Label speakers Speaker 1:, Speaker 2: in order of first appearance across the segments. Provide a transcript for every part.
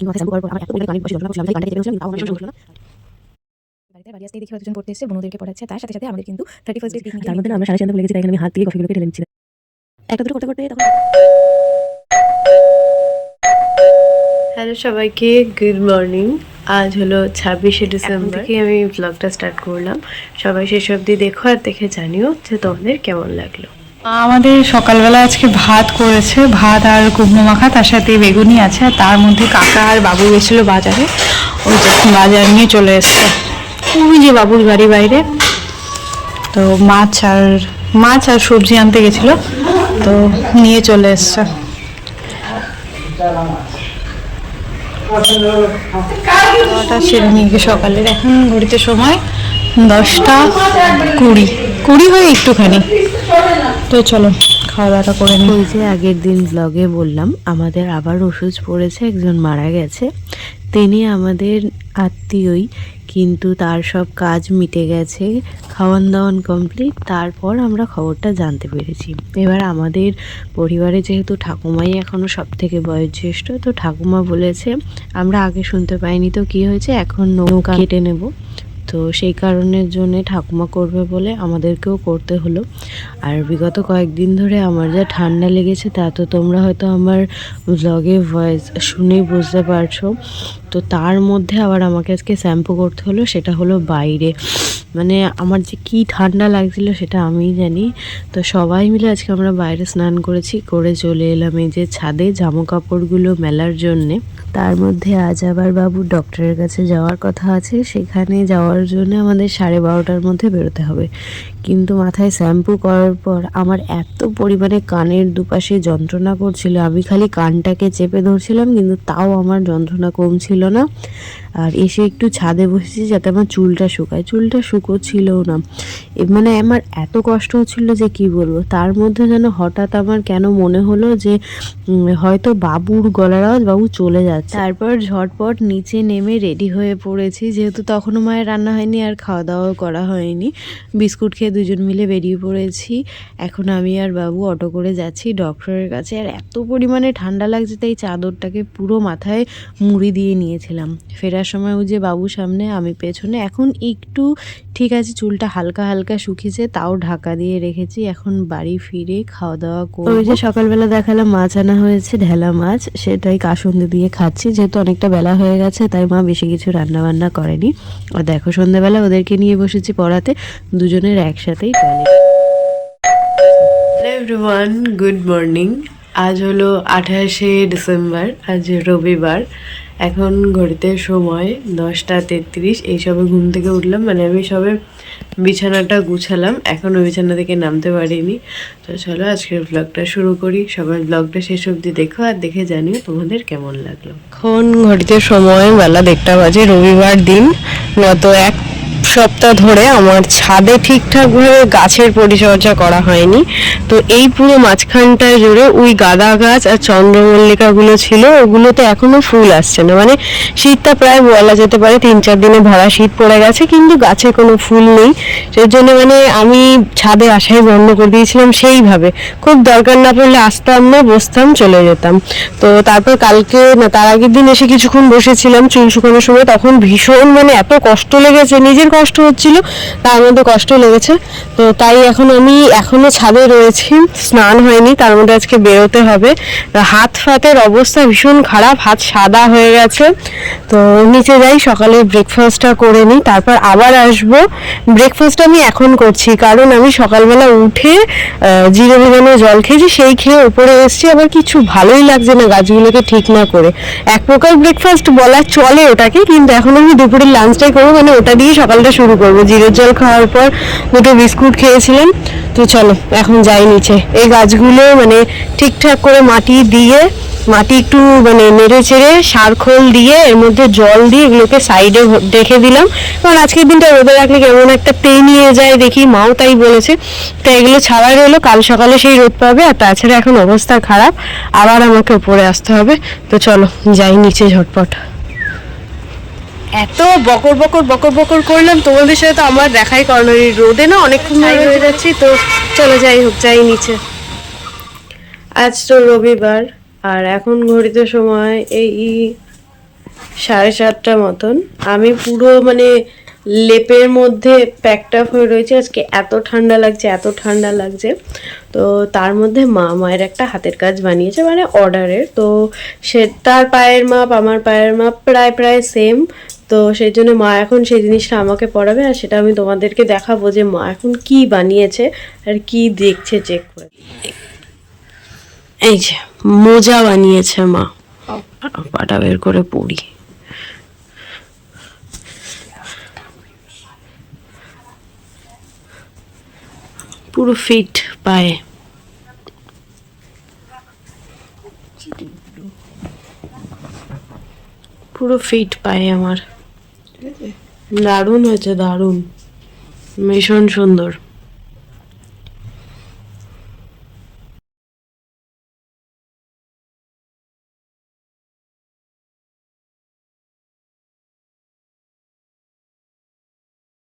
Speaker 1: কিন্তু মাথায় শ্যাম্পু করার পর আমার এত পরিমাণে কানের পাশে যন্ত্রণা করছিল আমি কানটা কেটে ফেলেছিলাম কিন্তু আমার না
Speaker 2: বাড়িতে বাড়ি আসতে দেখি কতজন পড়তে এসেছে বনুদেরকে পড়াচ্ছে তার সাথে সাথে আমাদের কিন্তু থার্টি ফার্স্ট ডে
Speaker 1: তার মধ্যে আমরা সাড়ে চারটা লেগেছি তাই আমি হাত দিয়ে কফিগুলোকে ঢেলে নিচ্ছি একটা দুটো করতে করতে তখন
Speaker 3: হ্যালো সবাইকে গুড মর্নিং আজ হলো ছাব্বিশে ডিসেম্বর থেকে আমি ব্লগটা স্টার্ট করলাম। সবাই শেষ অবধি দেখো আর দেখে জানিও যে তোমাদের কেমন লাগল।
Speaker 4: আমাদের সকালবেলা আজকে ভাত করেছে, ভাত আর কুমড়ো মাখা, তার সাথে বেগুনি আছে, আর তার মধ্যে কাকা আর বাবু গেছিল বাজারে। ওই যে বাজার নিয়ে চলে এসছে। ওই যে বাবুর বাড়ি বাইরে? তো মাছ আর মাছ আর সবজি আনতে গেছিল, তো নিয়ে চলে এসছে। সেরে সকালের, এখন ঘড়িতে সময় দশটা কুড়ি। কুড়ি হয়ে একটুখানি। তো চলো খাওয়া দাওয়াটা করে নিই
Speaker 3: ওই যে আগের দিন ব্লগে বললাম, আমাদের আবার ওষুধ পড়েছে, একজন মারা গেছে। তিনি আমাদের আত্মীয়ই, কিন্তু তার সব কাজ মিটে গেছে খাওয়ান দাওয়ান কমপ্লিট তারপর আমরা খবরটা জানতে পেরেছি। এবার আমাদের পরিবারে যেহেতু ঠাকুমাই এখনও সব থেকে বয়োজ্যেষ্ঠ, তো ঠাকুমা বলেছে, আমরা আগে শুনতে পাইনি তো কি হয়েছে, এখন নৌকা কেটে নেব। তো সেই কারণের জন্য ঠাকুমা করবে বলে আমাদেরকেও করতে হলো। আর বিগত কয়েকদিন ধরে আমার যা ঠান্ডা লেগেছে তা তো তোমরা হয়তো আমার ব্লগে ভয়েস শুনেই বুঝতে পারছ। তো তার মধ্যে আবার আমাকে আজকে শ্যাম্পু করতে হলো, সেটা হলো বাইরে। মানে আমার যে কি ঠান্ডা লাগছিল সেটা আমি জানি। তো সবাই মিলে আজকে আমরা বাইরে স্নান করেছি, করে চলে এলাম এই যে ছাদে জামা কাপড়গুলো মেলার জন্যে। তার মধ্যে আজ আবার বাবু ডক্টরের কাছে যাওয়ার কথা আছে, সেখানে যাওয়ার জন্য আমাদের সাড়ে বারোটার মধ্যে বেরোতে হবে। কিন্তু মাথায় শ্যাম্পু করার পর আমার এত পরিমাণে কানের দুপাশে যন্ত্রণা করছিল। আমি খালি কানটাকে চেপে ধরছিলাম, কিন্তু তাও আমার যন্ত্রণা কমছিল না। আর এসে একটু ছাদে বসেছি যাতে আমার চুলটা শুকায়। চুলটা শুকোচ্ছিলও না। মানে আমার এত কষ্ট হচ্ছিল যে কি বলব? তার মধ্যে যেন হঠাৎ আমার কেন মনে হলো যে হয়তো বাবুর গলার আওয়াজ বাবু চলে যাচ্ছে। তারপর ঝটপট নিচে নেমে রেডি হয়ে পড়েছি। যেহেতু তখনও মায়ের রান্না হয়নি আর খাওয়া দাওয়াও করা হয়নি। বিস্কুট খেয়ে দুজন মিলে বেরিয়ে পড়েছি। এখন আমি আর বাবু অটো করে যাচ্ছি ডক্টরের কাছে। আর এত পরিমাণে ঠান্ডা লাগছে, তাই চাদরটাকে পুরো মাথায় মুড়ি দিয়ে নিয়েছিলাম। ফেরার সময় ওই যে বাবু সামনে, আমি পেছনে। এখন একটু, ঠিক আছে, চুলটা হালকা হালকা শুকিয়েছে, তাও ঢাকা দিয়ে রেখেছি। এখন বাড়ি ফিরে খাওয়া দাওয়া করব। ওই যে সকালবেলা দেখালাম মাছ আনা হয়েছে, ঢেলা মাছ। সেটাই কাসুন্দি দিয়ে খাচ্ছি, যেহেতু অনেকটা বেলা হয়ে গেছে, তাই মা বেশি কিছু রান্না বান্না করেনি। আর দেখো সন্ধ্যাবেলা ওদেরকে নিয়ে বসেছি পড়াতে। দুজনের একসাথেই হ্যালো এভরিওয়ান গুড মর্নিং আজ হলো আঠাশে ডিসেম্বর আজ রবিবার। এখন ঘড়িতে সময় দশটা তেত্রিশ। এই সবে ঘুম থেকে উঠলাম মানে আমি সবে বিছানাটা গুছালাম। এখনও বিছানা থেকে নামতে পারিনি। তো চলো আজকের ব্লগটা শুরু করি। সবাই ব্লগটা শেষ অবধি দেখো আর দেখে জানিও তোমাদের কেমন লাগল। এখন ঘড়িতে সময় বেলা দেড়টা বাজে রবিবার দিন। গত এক সপ্তাহ ধরে আমার ছাদে ঠিকঠাকভাবে গাছের পরিচর্যা করা হয়নি। তো এই পুরো মাঝখানটায় জুড়ে ওই গাঁদা গাছ আর চন্দ্রমল্লিকাগুলো ছিল, ওগুলোতে এখনও ফুল আসছে না। মানে শীতটা প্রায় বলা যেতে পারে তিন চার দিনে ভরা শীত পড়ে গেছে, কিন্তু গাছে কোনো ফুল নেই। সেই জন্য মানে আমি ছাদে আসাই বন্ধ করে দিয়েছিলাম সেইভাবে। খুব দরকার না পড়লে আসতাম না, বসতাম, চলে যেতাম। তো তারপর কালকে না, তার আগের দিন এসে কিছুক্ষণ বসেছিলাম চুল শুকানোর সময়, তখন ভীষণ মানে এত কষ্ট লেগেছে নিজের কষ্ট হচ্ছিল, তার মধ্যে কষ্ট লেগেছে। তো তাই এখন আমি এখনও ছাদে রয়েছি, স্নান হয়নি, তার মধ্যে আজকে বেরোতে হবে। হাত ফাতের অবস্থা ভীষণ খারাপ, হাত সাদা হয়ে গেছে। তো নিচে যাই, সকালে ব্রেকফাস্টটা করে নিই, তারপর আবার আসব। ব্রেকফাস্ট আমি এখন করছি, কারণ আমি সকালবেলা উঠে জিরে ভেজানো জল খেয়েছি, সেই খেয়ে উপরে এসেছি, আবার কিছু ভালোই লাগছে না গাছগুলোকে ঠিক না করে। এক প্রকার ব্রেকফাস্ট বলা চলে ওটাকে, কিন্তু এখন আমি দুপুরের লাঞ্চটাই করব মানে ওটা দিয়ে সকালটা শুরু করব। জিরের জল খাওয়ার পর দুটো বিস্কুট খেয়েছিলাম। তো চলো, এখন যাই নিচে। এই গাছগুলো মানে ঠিকঠাক করে মাটি দিয়ে, মাটি একটু মানে নেড়ে চেড়ে সার খোল দিয়ে, এর মধ্যে জল দিয়ে এগুলোকে সাইডে রেখে দিলাম। কারণ আজকের দিনটা রোদে রাখলে কেমন একটা নিয়ে যায় দেখি, মাও তাই বলেছে। তো এগুলো ছাড়াই রইল, কাল সকালে সেই রোদ পাবে, আর তাছাড়া এখন অবস্থা খারাপ। আবার আমাকে উপরে আসতে হবে। তো চলো, যাই নিচে ঝটপট। এত বকর বকর বকর বকর করলাম তোমাদের সাথে তো আমার দেখাই করানো রোদে না অনেকক্ষণ ধরে হয়ে যাচ্ছি তো চলো যাই হোক যাই নিচে। আজ তো রবিবার আর এখন ঘড়িতে সময় এই
Speaker 5: সাড়ে সাতটা মতন। আমি পুরো মানে লেপের মধ্যে প্যাকড আপ হয়ে রয়েছে আজকে এত ঠান্ডা লাগছে এত ঠান্ডা লাগছে। তো তার মধ্যে মা মায়ের একটা হাতের কাজ বানিয়েছে মানে অর্ডারের তো সে তার পায়ের মাপ আমার পায়ের মাপ প্রায় প্রায় সেম তো সেই জন্য মা এখন সেই জিনিসটা আমাকে পড়াবে আর সেটা আমি তোমাদেরকে দেখাবো যে মা এখন কি বানিয়েছে আর কি দেখছে চেক করে। এই যে, মোজা বানিয়েছে মা। পাটা বের করে পড়ি পুরো ফিট পায়ে। পুরো ফিট পায়ে আমার। দারুণ হয়েছে দারুণ। ভীষণ সুন্দর।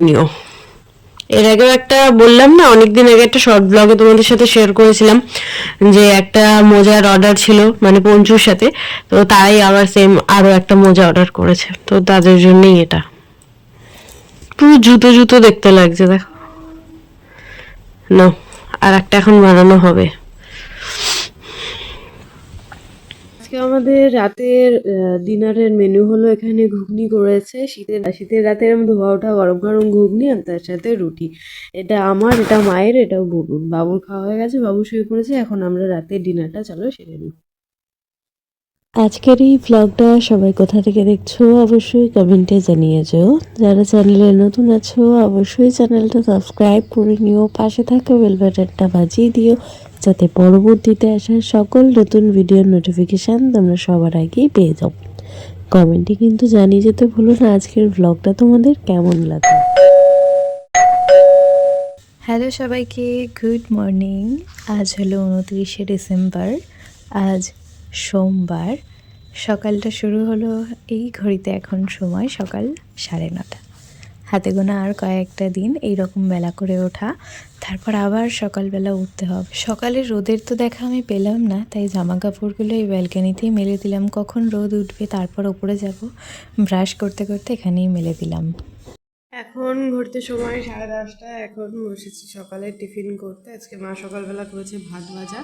Speaker 5: নিও। এর আগেও একটা বললাম না, অনেকদিন আগে একটা শর্ট ব্লগে তোমাদের সাথে শেয়ার করেছিলাম, যে একটা মোজার অর্ডার ছিল মানে পঞ্চুর সাথে, তো তাই আবার সেম আরও একটা মোজা অর্ডার করেছে, তো তাদের জন্যই এটা। পুরো জুতো জুতো দেখতে লাগছে, দেখো। না আর একটা এখন বানানো হবে। আজকে আমাদের রাতের ডিনারের মেনু হলো এখানে ঘুগনি করেছে। শীতের শীতের রাতের ধোয়া ওঠা, গরম গরম ঘুগনি আর তার সাথে রুটি। এটা আমার, এটা মায়ের, এটাও বুবুর বাবুর খাওয়া হয়ে গেছে, বাবু শুয়ে পড়েছে, এখন আমরা রাতের ডিনারটা, চলো সেরে নিই।
Speaker 3: আজকের এই ভ্লগটা সবাই কোথা থেকে দেখছ অবশ্যই কমেন্টে জানিয়ে যেও। যারা চ্যানেলে নতুন আছো, অবশ্যই চ্যানেলটা সাবস্ক্রাইব করে নিও, পাশে থাকা বেল বাটনটা বাজিয়ে দিও, যাতে পরবর্তীতে আসা সকল নতুন ভিডিওর নোটিফিকেশান তোমরা সবার আগেই পেয়ে যাও। কমেন্টে কিন্তু জানিয়ে যেতে ভুলো না আজকের ভ্লগটা তোমাদের কেমন লাগে
Speaker 2: হ্যালো সবাইকে গুড মর্নিং আজ হলো উনত্রিশে ডিসেম্বর আজ সোমবার। সকালটা শুরু হলো এই ঘড়িতে এখন সময় সকাল সাড়ে নটা। হাতে গোনা আর কয়েকটা দিন এই রকম করে ওঠা, তারপর আবার সকালবেলা উঠতে হবে। সকালে রোদের তো দেখা আমি পেলাম না, তাই জামা কাপড়গুলো এই ব্যালকানিতেই মেলে দিলাম। কখন রোদ উঠবে তারপর ওপরে যাব। ব্রাশ করতে করতে এখানেই মেলে দিলাম।
Speaker 5: এখন ঘুরতে সময় সাড়ে দশটা, এখন বসেছি সকালে টিফিন করতে। আজকে মা সকালবেলা করেছে ভাত ভাজা।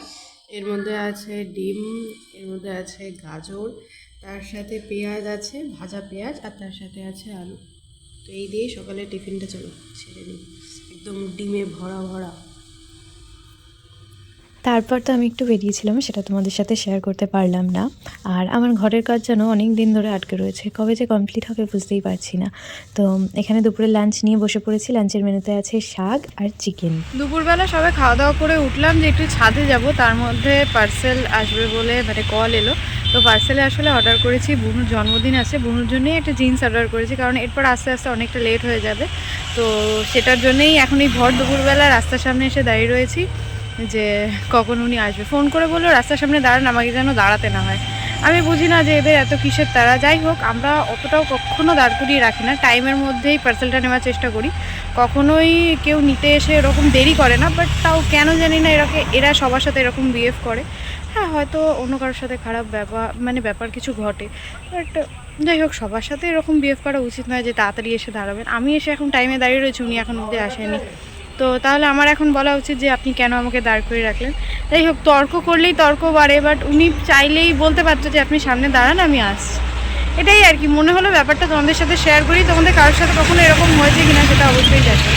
Speaker 5: এর মধ্যে আছে ডিম, এর মধ্যে আছে গাজর, তার সাথে পেঁয়াজ আছে, ভাজা পেঁয়াজ, আর তার সাথে আছে আলু। তো এই দিয়ে সকালে টিফিনটা চলো ছেড়ে নিই। একদম ডিমে ভরা ভরা।
Speaker 2: তারপর তো আমি একটু বেরিয়েছিলাম, সেটা তোমাদের সাথে শেয়ার করতে পারলাম না। আর আমার ঘরের কাজ যেন অনেক দিন ধরে আটকে রয়েছে, কবে যে কমপ্লিট হবে বুঝতেই পারছি না। তো এখানে দুপুরে লাঞ্চ নিয়ে বসে পড়েছি লাঞ্চের মেনুতে আছে শাক আর চিকেন
Speaker 4: দুপুরবেলা সবাই খাওয়া দাওয়া করে উঠলাম যে একটু ছাদে যাব, তার মধ্যে পার্সেল আসবে বলে মানে কল এলো। তো পার্সেলে আসলে অর্ডার করেছি, বুনুর জন্মদিন আছে, বুনুর জন্যই একটা জিন্স অর্ডার করেছি, কারণ এরপর আস্তে আস্তে অনেকটা লেট হয়ে যাবে। তো সেটার জন্যই এখন এই ভর দুপুরবেলা রাস্তার সামনে এসে দাঁড়িয়ে রয়েছি। যে কখন উনি আসবে। ফোন করে বলল, রাস্তার সামনে দাঁড়ান, আমাকে যেন দাঁড়াতে না হয়। আমি বুঝি না যে এদের এত কিসের তারা। যাই হোক, আমরা অতটাও কখনো দাঁড় করিয়ে রাখি না। টাইমের মধ্যেই পার্সেলটা নেওয়ার চেষ্টা করি। কখনোই কেউ নিতে এসে এরকম দেরি করে না বাট তাও কেন জানি না এরকম এরা সবার সাথে এরকম বিহেভ করে। হ্যাঁ হয়তো অন্য কারোর সাথে খারাপ ব্যাপার মানে ব্যাপার কিছু ঘটে। বাট যাই হোক, সবার সাথে এরকম বিহেভ করা উচিত নয় যে তাড়াতাড়ি এসে দাঁড়াবেন। আমি এসে এখন টাইমে দাঁড়িয়ে রয়েছি, উনি এখন অব্দি আসেনি তো তাহলে আমার এখন বলা উচিত যে আপনি কেন আমাকে দাঁড় করে রাখলেন। যাই হোক, তর্ক করলেই তর্ক বাড়ে বাট উনি চাইলেই বলতে পারতো যে আপনি সামনে দাঁড়ান, আমি আসছি। এটাই আর কি, মনে হলো ব্যাপারটা তোমাদের সাথে শেয়ার করি। তোমাদের কারোর সাথে কখনো এরকম হয়েছে কিনা সেটা অবশ্যই দেখো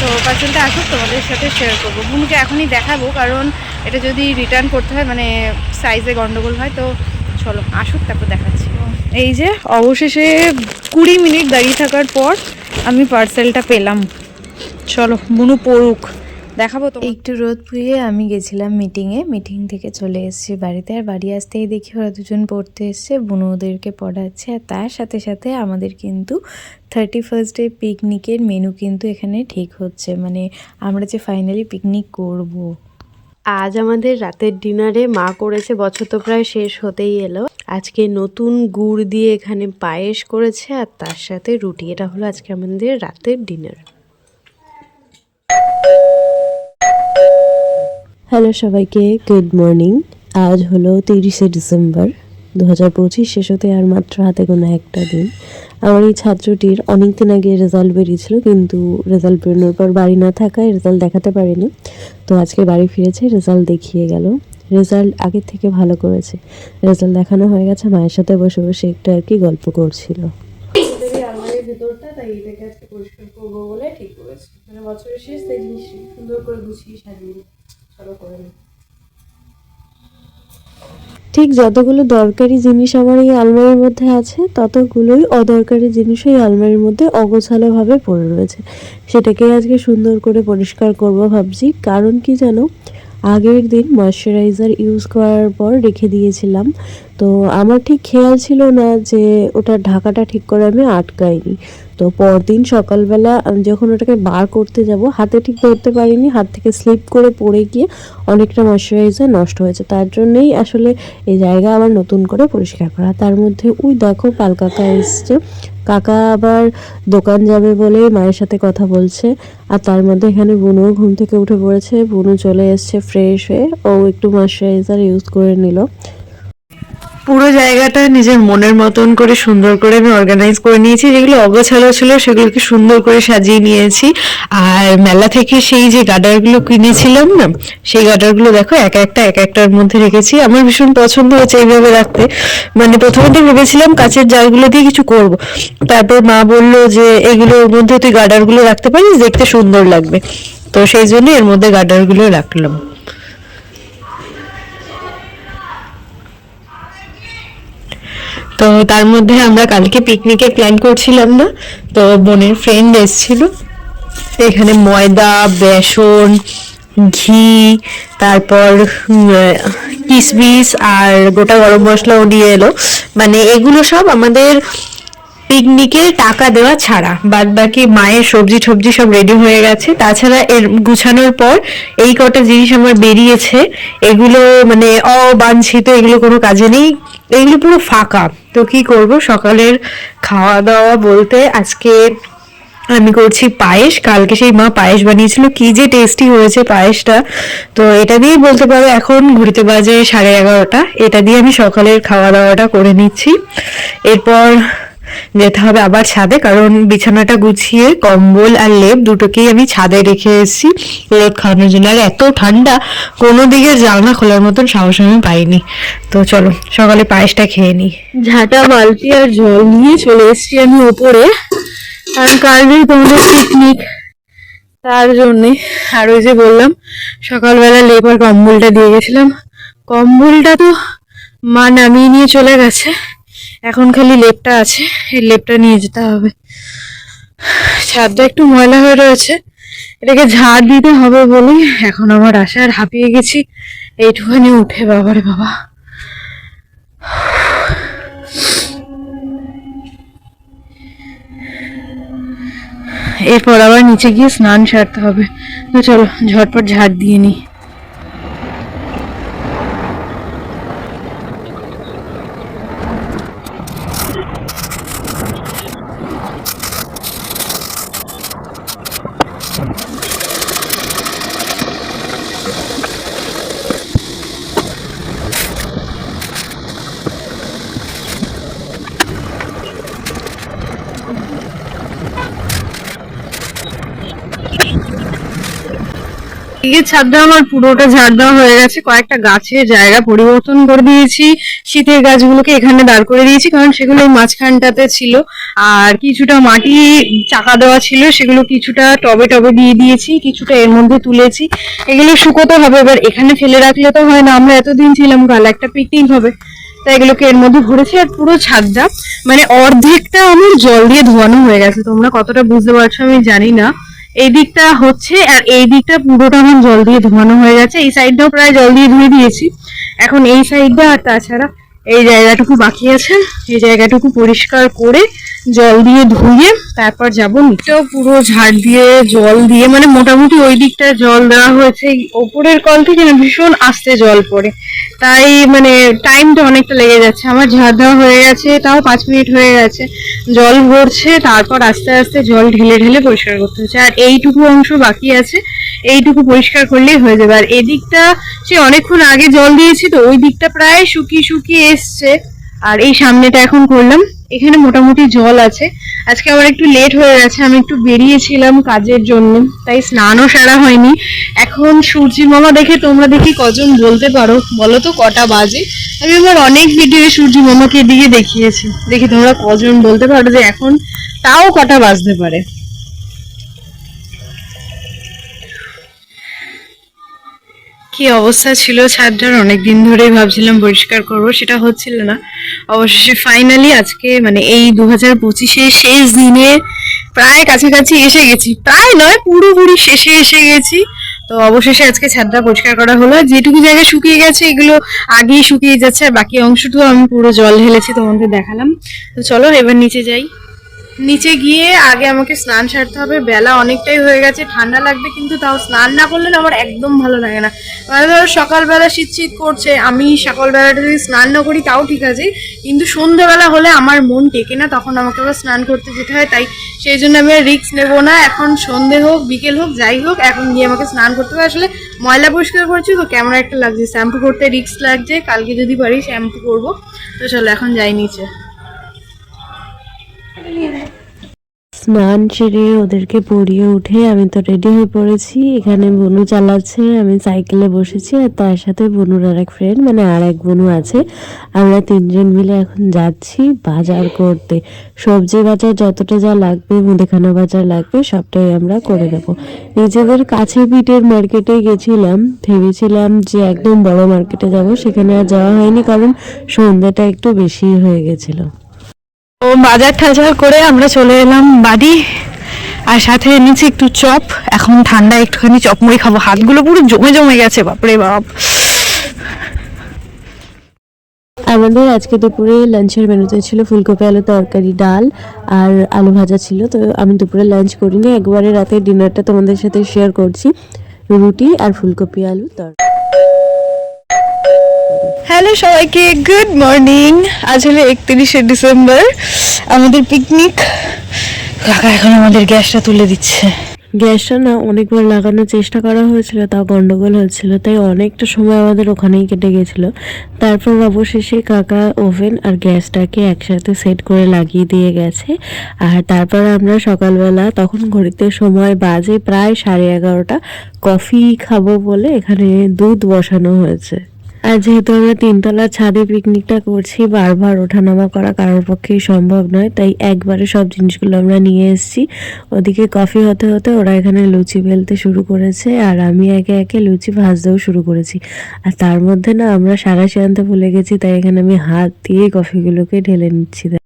Speaker 4: তো পার্সেলটা আসুক, তোমাদের সাথে শেয়ার করব। বুনুকে এখনই দেখাবো, কারণ এটা যদি রিটার্ন করতে হয় মানে সাইজে গন্ডগোল হয়, তো চলো, আসুক, তারপর দেখাচ্ছি। এই যে, অবশেষে কুড়ি মিনিট দাঁড়িয়ে থাকার পর আমি পার্সেলটা পেলাম। চলো বুনু পড়ুক। দেখাবো তো
Speaker 2: একটু রোদ পুয়ে আমি গেছিলাম মিটিংয়ে মিটিং থেকে চলে এসেছি বাড়িতে। আর বাড়ি আসতেই দেখি ওরা দুজন পড়তে এসছে। বুনু ওদেরকে পড়াচ্ছে। আর তার সাথে সাথে আমাদের কিন্তু থার্টি ফার্স্ট ডে পিকনিকের মেনু কিন্তু এখানে ঠিক হচ্ছে। মানে আমরা যে ফাইনালি পিকনিক করব।
Speaker 5: আজ আমাদের রাতের ডিনারে মা করেছে বছর তো প্রায় শেষ হতেই এলো। আজকে নতুন গুড় দিয়ে এখানে পায়েস করেছে। আর তার সাথে রুটি। এটা হলো আজকে আমাদের রাতের ডিনার
Speaker 3: হ্যালো সবাইকে গুড মর্নিং আজ হলো তিরিশে ডিসেম্বর
Speaker 1: দু হাজার পঁচিশ শেষ হতে আর মাত্র হাতে গোনা একটা দিন। আমার এই ছাত্রটির অনেক দিন আগে রেজাল্ট বেরিয়েছিল, কিন্তু রেজাল্ট বেরোনোর পর বাড়ি না থাকায় রেজাল্ট দেখাতে পারিনি। তো আজকে বাড়ি ফিরেছে রেজাল্ট দেখিয়ে গেল। রেজাল্ট আগের থেকে ভালো করেছে। রেজাল্ট দেখানো হয়ে গেছে, মায়ের সাথে বসে বসে একটু আর কি গল্প করছিল।
Speaker 6: ভেতরটা, তাই এটাকে পরিষ্কার করব বলে ঠিক মানে বছরের শেষ তাই জিনিস সুন্দর করে গুছিয়ে সাজিয়ে করে
Speaker 1: ঠিক যতগুলো দরকারি জিনিস আমার এই আলমারির মধ্যে আছে, ততগুলোই অদরকারি জিনিস এই আলমারির মধ্যে অগোছালোভাবে পড়ে রয়েছে। সেটাকে আজকে সুন্দর করে পরিষ্কার করব ভাবছি। কারণ কি জানো, আগের দিন ময়শ্চারাইজার ইউজ করার পর রেখে দিয়েছিলাম। তো আমার ঠিক খেয়াল ছিল না যে ওটার ঢাকাটা ঠিক করে আমি আটকাইনি। তো পরদিন সকালবেলা যখন ওটাকে বার করতে যাব, হাতে ঠিক ধরতে পারিনি, হাত থেকে স্লিপ করে পড়ে গিয়ে অনেকটা ময়শ্চারাইজার নষ্ট হয়েছে। তার জন্যই আসলে এই জায়গা আবার নতুন করে পরিষ্কার করা। তার মধ্যে ওই দেখো পাল কাকা এসছে। কাকা আবার দোকান যাবে বলে মায়ের সাথে কথা বলছে। আর তার মধ্যে এখানে বুনুও ঘুম থেকে উঠে পড়েছে। বুনু চলে এসছে ফ্রেশ হয়ে। ও একটু ময়শ্চারাইজার ইউজ করে নিল।
Speaker 4: পুরো জায়গাটা নিজের মনের মতন করে সুন্দর করে আমি অর্গানাইজ করে নিয়েছি। যেগুলো অগোছালো ছিল সেগুলোকে সুন্দর করে সাজিয়ে নিয়েছি। আর মেলা থেকে সেই যে গার্ডারগুলো কিনেছিলাম না, সেই গার্ডারগুলো দেখো, এক একটা, এক একটার মধ্যে রেখেছি। আমার ভীষণ পছন্দ হয়েছে এইভাবে রাখতে। মানে প্রথমে তো ভেবেছিলাম কাচের জালগুলো দিয়ে কিছু করব। তারপর মা বলল যে, এগুলোর মধ্যে তুই গার্ডারগুলো রাখতে পারিস, দেখতে সুন্দর লাগবে। তো সেই জন্য এর মধ্যে গার্ডারগুলো রাখলাম। তো তার মধ্যে আমরা কালকে পিকনিকে প্ল্যান করছিলাম না, তো বোনের ফ্রেন্ড এসেছিল। এখানে ময়দা, বেসন, ঘি, তারপর কিসমিস আর গোটা গরম মশলাও নিয়ে এলো। মানে এগুলো সব আমাদের পিকনিকের টাকা দেওয়া ছাড়া। বাদ বাকি মায়ের সবজি টবজি সব রেডি হয়ে গেছে। তাছাড়া এর গুছানোর পর এই কটা জিনিস আমার বেরিয়েছে। এগুলো মানে অবাঞ্ছিত, এগুলো কোনো কাজে নেই। এগুলো পুরো ফাঁকা। তো কি করব? সকালের খাওয়া দাওয়া বলতে আজকে আমি করছি পায়েস। কালকে সেই মা পায়েস বানিয়েছিল। কি যে টেস্টি হয়েছে পায়েসটা। তো এটা দিয়েই বলতে পারো, এখন ঘুরতে বাজে সাড়ে এগারোটা। এটা দিয়ে আমি সকালের খাওয়া দাওয়াটা করে নিচ্ছি। এরপর যেতে হবে আবার ছাদে, কারণ বিছানাটা গুছিয়ে, কম্বল আর লেপ দুটোকেই আমি ছাদে রেখে এসেছি। রোদ খাওয়ানোর জন্য। আর এত ঠান্ডা, কোনো দিকে জানলা খোলার মতন সাহস আমি পাইনি। তো চলো, সকালে পায়েসটা খেয়ে নিই। ঝাঁটা, বালতি আর জল নিয়ে চলে এসেছি আমি ওপরে। কারণ কালকেই তোমাদের পিকনিক তার জন্যে, আর ওই যে বললাম, সকালবেলা লেপ আর কম্বলটা দিয়ে গেছিলাম। কম্বলটা তো মা নামিয়ে নিয়ে চলে গেছে। এখন খালি লেপটা আছে, এই লেপটা নিয়ে যেতে হবে। ছাদটা একটু ময়লা হয়ে রয়েছে, এটাকে ঝাড় দিতে হবে বলেই এখন আমার আশা আর হাঁপিয়ে গেছি। এইটুখানি উঠে, বাবারে বাবা। এরপর আবার নিচে গিয়ে স্নান সারতে হবে। তো চলো, ঝটপট ঝাড় দিয়ে নিই। এদিকে ছাদটা আমার পুরোটা ঝাড় দেওয়া হয়ে গেছে। কয়েকটা গাছের জায়গা পরিবর্তন করে দিয়েছি। শীতের গাছগুলোকে এখানে দাঁড় করে দিয়েছি, কারণ সেগুলো মাঝখানটাতে ছিল। আর কিছুটা মাটি চাকা দেওয়া ছিল, সেগুলো কিছুটা টবে টবে দিয়ে দিয়েছি, কিছুটা এর মধ্যে তুলেছি। এগুলো শুকোতে হবে, এবার এখানে ফেলে রাখলে তো হয় না, আমরা এতদিন ছিলাম কাল, একটা পিকনিক হবে। তাই এগুলোকে এর মধ্যে ভরেছি আর পুরো ছাদটা মানে অর্ধেকটা আমার জল দিয়ে ধোয়ানো হয়ে গেছে। তোমরা কতটা বুঝতে পারছ আমি জানি না। এই দিকটা হচ্ছে আর এই দিকটা পুরোটা আমার জল দিয়ে ধোয়ানো হয়ে গেছে। এই সাইডটাও প্রায় জল দিয়ে ধুয়ে দিয়েছি। এখন এই সাইডটা আর তাছাড়া এই জায়গাটুকু বাকি আছে। এই জায়গাটুকু পরিষ্কার করে জল দিয়ে ধুয়ে তারপর যাব নিচেও পুরো ঝাড় দিয়ে, জল দিয়ে মানে মোটামুটি ওই দিকটা জল দেওয়া হয়েছে। ওপরের কল থেকে না ভীষণ আস্তে জল পড়ে। তাই মানে টাইমটা অনেকটা লেগে যাচ্ছে। আমার ঝাড় দেওয়া হয়ে গেছে, তাও পাঁচ মিনিট হয়ে গেছে। জল ভরছে, তারপর আস্তে আস্তে জল ঢেলে ঢেলে পরিষ্কার করতে হচ্ছে। আর এইটুকু অংশ বাকি আছে, এইটুকু পরিষ্কার করলেই হয়ে যাবে। আর এদিকটা, সে অনেকক্ষণ আগে জল দিয়েছি তো, ওই দিকটা প্রায় শুকিয়ে শুকিয়ে এসছে। আর এই সামনেটা এখন করলাম। এখানে মোটামুটি জল আছে। আজকে আমার একটু লেট হয়ে গেছে, আমি একটু বেরিয়েছিলাম কাজের জন্য, তাই স্নানও সারা হয়নি। এখন সূর্যি মামা দেখে তোমরা দেখি কজন বলতে পারো। বলো তো কটা বাজে? আমি আমার অনেক ভিডিও সূর্যি মামাকে দিকে দেখিয়েছি। দেখি তোমরা কজন বলতে পারো যে এখন তাও কটা বাজতে পারে। কি অবস্থা ছিল ছাদটার অনেক দিন ধরেই ভাবছিলাম পরিষ্কার করব, সেটা হচ্ছিল না। অবশেষে ফাইনালি আজকে মানে এই দু হাজার পঁচিশের শেষ দিনে প্রায় কাছাকাছি এসে গেছি। প্রায় নয়, পুরোপুরি শেষে এসে গেছি। তো অবশেষে আজকে ছাদটা পরিষ্কার করা হলো। যেটুকু জায়গা শুকিয়ে গেছে, এগুলো আগেই শুকিয়ে যাচ্ছে। আর বাকি অংশটুকু আমি পুরো জল ঢেলেছি, তোমাদের দেখালাম। তো চলো, এবার নিচে যাই। নিচে গিয়ে আগে আমাকে স্নান সারতে হবে। বেলা অনেকটাই হয়ে গেছে, ঠান্ডা লাগবে, কিন্তু তাও স্নান না করলে না আমার একদম ভালো লাগে না। মানে ধরো সকালবেলা শীত শীত করছে, আমি সকালবেলাটা যদি স্নান না করি তাও ঠিক আছে, কিন্তু সন্ধ্যেবেলা হলে আমার মন টেকে না, তখন আমাকে আবার স্নান করতে যেতে হয়। তাই সেই জন্য আমি আর রিক্স নেব না, এখন সন্ধে হোক, বিকেল হোক, যাই হোক, এখন গিয়ে আমাকে স্নান করতে হবে। আসলে ময়লা পরিষ্কার করছি তো, কেমন একটা লাগছে। শ্যাম্পু করতে রিক্স লাগছে, কালকে যদি পারি শ্যাম্পু করব। তো চলো, এখন যাই নিচে।
Speaker 1: স্নান সেরে ওদেরকে পরিয়ে উঠে আমি তো রেডি হয়ে পড়েছি। এখানে বনু চালাচ্ছে, আমি সাইকেলে বসেছি আর তার সাথে বনুর আর এক ফ্রেন্ড মানে আর এক বনু আছে। আমরা তিনজন মিলে এখন যাচ্ছি বাজার করতে। সবজি বাজার যতটা যা লাগবে, মুদিখানা বাজার লাগবে, সবটাই আমরা করে দেবো নিজেদের কাছে পিঠের মার্কেটে গেছিলাম, ভেবেছিলাম যে একদম বড় মার্কেটে যাব, সেখানে আর যাওয়া হয়নি কারণ সন্ধ্যাটা একটু বেশি হয়ে গেছিল।
Speaker 4: বাজার টাজার করে আমরা চলে এলাম বাড়ি। আর সাথে এনেছি একটু চপ। এখন ঠান্ডা একটুখানি চপ মুড়ি খাব। হাতগুলো পুরো জমে জমে গেছে, বাপরে বাপ।
Speaker 1: আমাদের আজকে দুপুরে লাঞ্চের মেনুতে ছিল ফুলকপি, আলু তরকারি, ডাল আর আলু ভাজা ছিল। তো আমি দুপুরে লাঞ্চ করিনি। একবারে রাতে ডিনারটা তোমাদের সাথে শেয়ার করছি। রুটি আর ফুলকপি, আলু তরকারি
Speaker 4: হ্যালো সবাইকে গুড মর্নিং আজ হলো একত্রিশে ডিসেম্বর, আমাদের পিকনিক কাকা এখন আমাদের গ্যাসটা তুলে দিচ্ছে।
Speaker 1: গ্যাসটা না অনেকবার লাগানোর চেষ্টা করা হয়েছিল, তাও গন্ডগোল হয়েছিল, তাই অনেকটা সময় আমাদের ওখানেই কেটে গেছিল। তারপর অবশেষে কাকা ওভেন আর গ্যাসটাকে একসাথে সেট করে লাগিয়ে দিয়ে গেছে। আর তারপর আমরা সকালবেলা তখন ঘড়িতে সময় বাজে প্রায় সাড়ে এগারোটা, কফি খাব বলে এখানে দুধ বসানো হয়েছে। আর যেহেতু আমরা তিনতলার ছাদে পিকনিকটা করছি, বারবার ওঠানামা করা কারোর পক্ষেই সম্ভব নয়। তাই একবারে সব জিনিসগুলো আমরা নিয়ে এসেছি। ওদিকে কফি হতে হতে ওরা এখানে লুচি বেলতে শুরু করেছে আর আমি একে একে লুচি ভাজতেও শুরু করেছি। আর তার মধ্যে না আমরা সারা আনতে ভুলে গেছি, তাই এখানে আমি হাত দিয়ে কফিগুলোকে ঢেলে নিচ্ছি।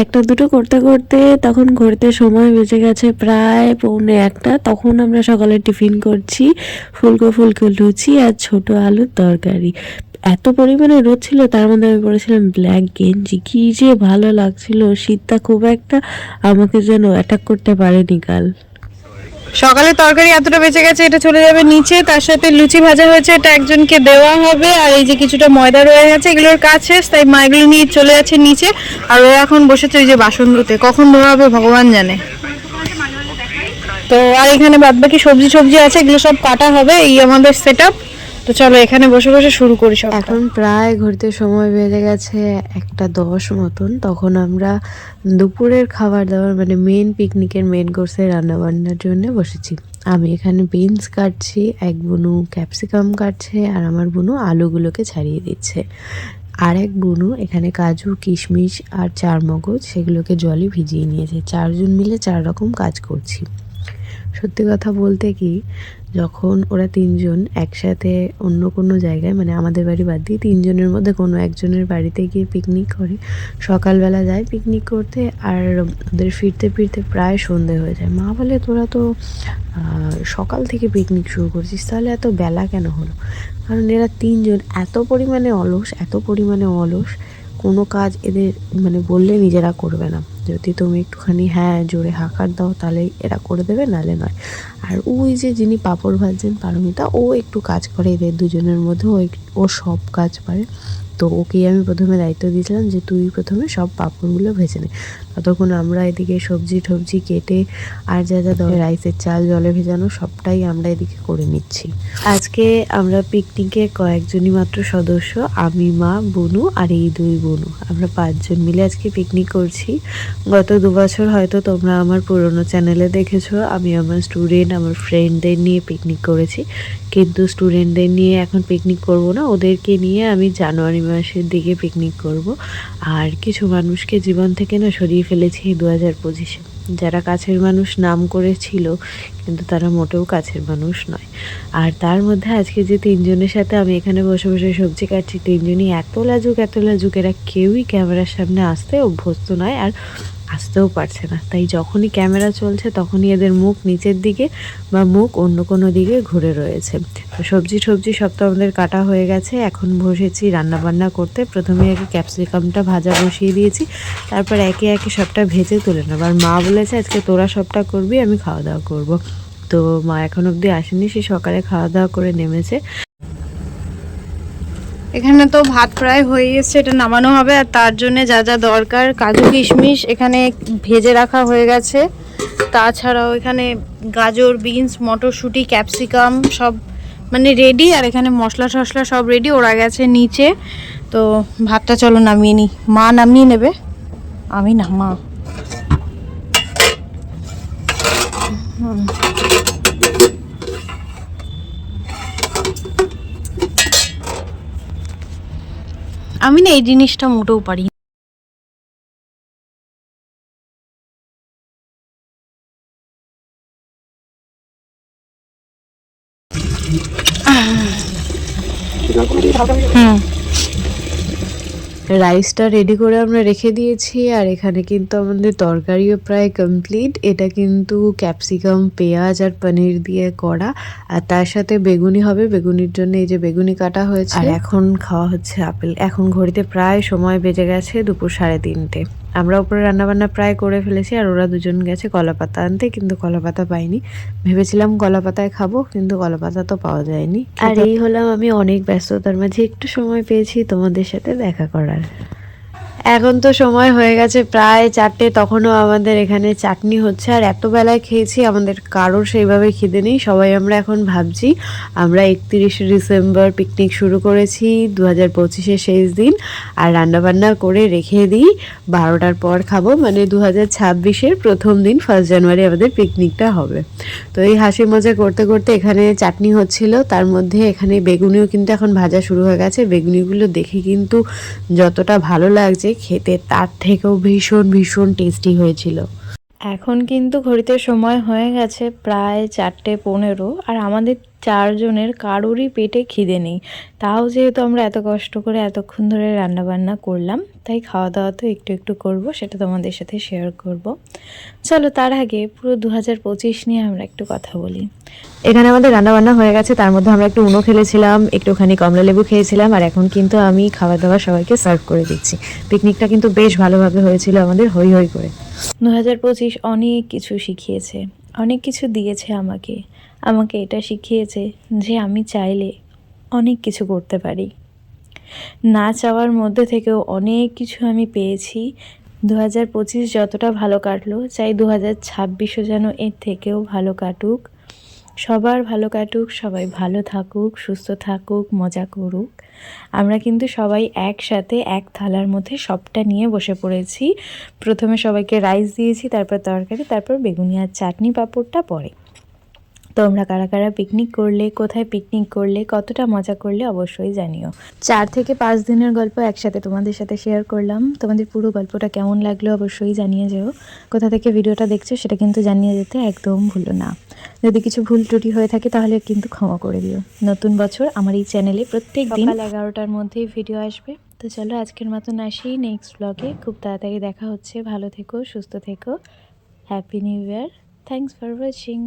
Speaker 1: একটা, দুটো করতে করতে তখন ঘুরতে সময় বেঁচে গেছে প্রায় পৌনে একটা। তখন আমরা সকালে টিফিন করছি, ফুলকো ফুলকো লুচি আর ছোট আলুর তরকারি। এত পরিমাণে রোদ ছিল, তার মধ্যে আমি পড়েছিলাম ব্ল্যাক গেঞ্জি। কী যে ভালো লাগছিল, শীতটা খুব একটা আমাকে যেন অ্যাটাক করতে পারেনি কাল।
Speaker 4: সকালে তরকারি এতটা বেঁচে গেছে, এটা চলে যাবে নিচে। তার সাথে লুচি ভাজা হয়েছে, এটা একজনকে দেওয়া হবে। আর এই যে কিছুটা ময়দা রয়ে গেছে, এগুলোর কাজ শেষ, তাই মা এগুলো নিয়ে চলে যাচ্ছে নিচে। আর ওরা এখন বসেছে ওই যে বাসন ধুতে কখন ধোয়া হবে ভগবান জানে। তো আর এখানে বাদবাকি সবজি সবজি আছে, এগুলো সব কাটা হবে, এই আমাদের সেট তো চলো, এখানে বসে বসে শুরু করি সব
Speaker 1: এখন প্রায় ঘুরতে সময় বেড়ে গেছে একটা দশ মতন। তখন আমরা দুপুরের খাবার দাবার মানে মেন পিকনিকের মেন কোর্সে রান্না বান্নার জন্য বসেছি। আমি এখানে বিনস কাটছি, এক বুনু ক্যাপসিকাম কাটছে, আর আমার বুনু আলুগুলোকে ছাড়িয়ে দিচ্ছে। আর এক বুনু এখানে কাজু, কিশমিশ আর চার মগজ সেগুলোকে জলে ভিজিয়ে নিয়েছে। চারজন মিলে চার রকম কাজ করছি। সত্যি কথা বলতে কি যখন ওরা তিনজন একসাথে অন্য কোনো জায়গায় মানে আমাদের বাড়ি বাদ দিয়ে তিনজনের মধ্যে কোনো একজনের বাড়িতে গিয়ে পিকনিক করে। সকালবেলা যায় পিকনিক করতে আর ওদের ফিরতে ফিরতে প্রায় সন্ধে হয়ে যায়। মা বলে, তোরা তো সকাল থেকে পিকনিক শুরু করছিস, তাহলে এত বেলা কেন হলো? কারণ এরা তিনজন এত পরিমাণে অলস, এত পরিমাণে অলস কোনো কাজ এদের মানে বললে নিজেরা করবে না। যদি তুমি একটুখানি হ্যাঁ জোরে হাঁকার দাও, তাহলে এরা করে দেবে নালে নয়। আর ওই যে যিনি পাপড় ভাজছেন, পারমিতা, ও একটু কাজ করে এদের দুজনের মধ্যে, ও ও সব কাজ পারে।
Speaker 3: তো ওকেই আমি প্রথমে দায়িত্ব দিয়েছিলাম যে, তুই প্রথমে সব পাপড়গুলো ভেজে নে। ততক্ষণ আমরা এদিকে সবজি টবজি কেটে আর যা যা দরকার রাইসের চাল, জলে ভেজানো সবটাই আমরা এদিকে করে নিচ্ছি। আজকে আমরা পিকনিকে কয়েকজনই মাত্র সদস্য, আমি, মা, বনু আর এই দুই বনু। আমরা পাঁচজন মিলে আজকে পিকনিক করছি। গত দু বছর হয়তো তোমরা আমার পুরনো চ্যানেলে দেখেছ, আমি আমার স্টুডেন্ট আমার ফ্রেন্ডদের নিয়ে পিকনিক করেছি। কিন্তু স্টুডেন্টদের নিয়ে এখন পিকনিক করব না, ওদেরকে নিয়ে আমি জানুয়ারি মাসের দিকে পিকনিক করব। আর কিছু মানুষকে জীবন থেকে না সরিয়ে ফেলেছি দু হাজার পঁচিশে। যারা কাছের মানুষ নাম করেছিল, কিন্তু তারা মোটেও কাছের মানুষ নয়। আর তার মধ্যে আজকে যে তিনজনের সাথে আমি এখানে বসে বসে সবজি কাটছি, তিনজনই এত লাজুক এত লাজুক এরা কেউই ক্যামেরার সামনে আসতে অভ্যস্ত নয়। আর আসতেও পারছে না। তাই যখনই ক্যামেরা চলছে, তখনই এদের মুখ নিচের দিকে বা মুখ অন্য কোনো দিকে ঘুরে রয়েছে। তো সবজি সবজি সব তো আমাদের কাটা হয়ে গেছে। এখন বসেছি রান্না বান্না করতে। প্রথমে আগে ক্যাপসিকামটা ভাজা বসিয়ে দিয়েছি। তারপর একে একে সবটা ভেজে তুলে নেব। আর মা বলেছে, আজকে তোরা সবটা করবি, আমি খাওয়া দাওয়া করব। তো মা এখন অবধি আসেনি, সে সকালে খাওয়া দাওয়া করে নেমেছে।
Speaker 4: এখানে তো ভাত প্রায় হয়ে এসছে এটা নামানো হবে, আর তার জন্য যা যা দরকার, কাজু, কিশমিশ এখানে ভেজে রাখা হয়ে গেছে। তাছাড়াও এখানে গাজর, বিনস, মটরশুঁটি, ক্যাপসিকাম সব মানে রেডি আর এখানে মশলা টশলা সব রেডি ওরা গেছে নিচে। তো ভাতটা চলো নামিয়ে নিই মা নামিয়ে নেবে? আমি না, মা। আমি না এই জিনিসটা মোটেও পারি
Speaker 3: রাইসটা রেডি করে আমরা রেখে দিয়েছি আর এখানে কিন্তু আমাদের তরকারিও প্রায় কমপ্লিট এটা কিন্তু ক্যাপসিকাম পেঁয়াজ আর পনির দিয়ে করা। আর তার সাথে বেগুনি হবে। বেগুনির জন্য এই যে বেগুনি কাটা হয়েছে। আর এখন খাওয়া হচ্ছে আপেল। এখন ঘড়িতে প্রায় সময় বেজে গেছে দুপুর সাড়ে তিনটে। আমরা উপরে রান্নাবান্না প্রায় করে ফেলেছি আর ওরা দুজন গেছে কলা পাতা আনতে, কিন্তু কলা পাতা পাইনি। ভেবেছিলাম কলা পাতায় খাব, কিন্তু কলা পাতা তো পাওয়া যায়নি। আর এই হলাম আমি অনেক ব্যস্ততার মাঝে। একটু সময় পেয়েছি তোমাদের সাথে দেখা করার। এখন তো সময় হয়ে গেছে, প্রায় চারটে, তখনও আমাদের এখানে চাটনি হচ্ছে। আর এত বেলায় খেয়েছি, আমাদের কারোর সেইভাবে খিদে নেই। সবাই আমরা এখন ভাবছি, আমরা একত্রিশে ডিসেম্বর পিকনিক শুরু করেছি দু হাজার পঁচিশের শেষ দিন। আর রান্নাবান্না করে রেখে দিই, বারোটার পর খাব। মানে দু হাজার ছাব্বিশের প্রথম দিন, ফার্স্ট জানুয়ারি আমাদের পিকনিকটা হবে। তো এই হাসি মজা করতে করতে এখানে চাটনি হচ্ছিল। তার মধ্যে এখানে বেগুনিও কিন্তু এখন ভাজা শুরু হয়ে গেছে। বেগুনিগুলো দেখে কিন্তু যতটা ভালো লাগছে খেতে তার থেকেও ভীষণ ভীষণ টেস্টি হয়েছিল।
Speaker 2: এখন কিন্তু ঘড়িতে সময় হয়ে গেছে প্রায় চারটে পনেরো আর আমাদের চারজনের কারোরই পেটে খিদে নেই। তাও যেহেতু আমরা এত কষ্ট করে এতক্ষণ ধরে রান্নাবান্না করলাম, তাই খাওয়া দাওয়া তো একটু একটু করব, সেটা তোমাদের সাথে শেয়ার করব। চলো তার আগে পুরো দু হাজার পঁচিশ নিয়ে আমরা একটু কথা বলি।
Speaker 3: এখানে আমাদের রান্নাবান্না হয়ে গেছে, তার মধ্যে আমরা একটু উনো খেলেছিলাম একটুখানি কমলা লেবু খেয়েছিলাম, আর এখন কিন্তু আমি খাবার দাবার সবাইকে সার্ভ করে দিচ্ছি। পিকনিকটা কিন্তু বেশ ভালোভাবে হয়েছিল আমাদের হই হই করে।
Speaker 2: দু হাজার পঁচিশ অনেক কিছু শিখিয়েছে, অনেক কিছু দিয়েছে আমাকে। আমাকে এটা শিখিয়েছে যে আমি চাইলে অনেক কিছু করতে পারি। না চাওয়ার মধ্যে থেকেও অনেক কিছু আমি পেয়েছি। দু হাজার পঁচিশ যতটা ভালো কাটলো, চাই দু হাজার ছাব্বিশও যেন এর থেকেও ভালো কাটুক। সবার ভালো কাটুক, সবাই ভালো থাকুক, সুস্থ থাকুক, মজা করুক। আমরা কিন্তু সবাই একসাথে এক থালার মধ্যে সবটা নিয়ে বসে পড়েছি। প্রথমে সবাইকে রাইস দিয়েছি, তারপর তরকারি, তারপর বেগুনি আর চাটনি পাঁপড়টা পরে। তোমরা কারা কারা পিকনিক করলে, কোথায় পিকনিক করলে, কতটা মজা করলে অবশ্যই জানিও। চার থেকে পাঁচ দিনের গল্প একসাথে তোমাদের সাথে শেয়ার করলাম। তোমাদের পুরো গল্পটা কেমন লাগল অবশ্যই জানিয়ে যেও। কোথা থেকে ভিডিওটা দেখছ সেটা কিন্তু জানিয়ে যেতে একদম ভুলো না। যদি কিছু ভুল ত্রুটি হয়ে থাকে তাহলে কিন্তু ক্ষমা করে দিও। নতুন বছর আমার এই চ্যানেলে প্রত্যেক দিন এগারোটার মধ্যেই ভিডিও আসবে। তো চলো আজকের মতন আসি নেক্সট ব্লগে খুব তাড়াতাড়ি দেখা হচ্ছে। ভালো থেকো, সুস্থ থেকো। Happy new year thanks for watching